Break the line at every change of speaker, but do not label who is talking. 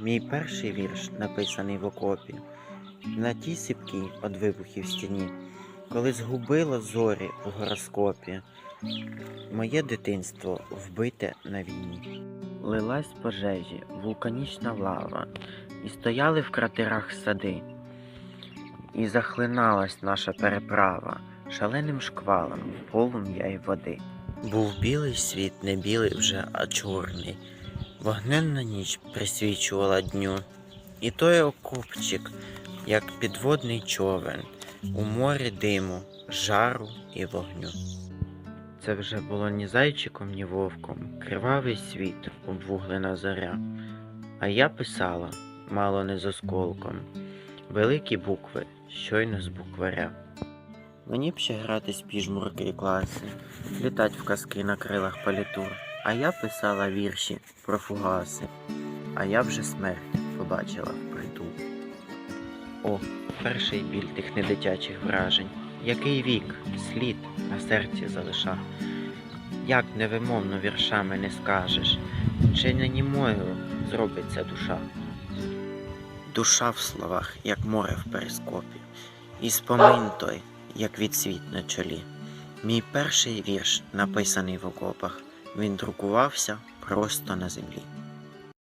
Мій перший вірш, написаний в окопі, на тій сипкій од вибухів стіні, коли згубило зорі в гороскопі, моє дитинство вбите на війні. Лилась пожежі вулканічна лава, і стояли в кратерах сади, і захлиналась наша переправа шаленим шквалом полум'я й води. Був білий світ, не білий вже, а чорний. Вогненна ніч присвічувала дню, і той окопчик, як підводний човен, у морі диму, жару і вогню. Це вже було ні зайчиком, ні вовком, кривавий світ, обвуглена зоря. А я писала, мало не з осколком, великі букви, щойно з букваря. Мені б ще грати з піжмурки і класи, літать в казки на крилах палітур. А я писала вірші про фугаси, а я вже смерть побачила впритул. О, перший біль тих недитячих вражень, який вік, слід на серці залиша. Як невимовно віршами не скажеш, чи не німою зробиться душа. Душа в словах, як море в перископі, і спомин той, як відсвіт на чолі. Мій перший вірш, написаний в окопах, він друкувався просто на землі.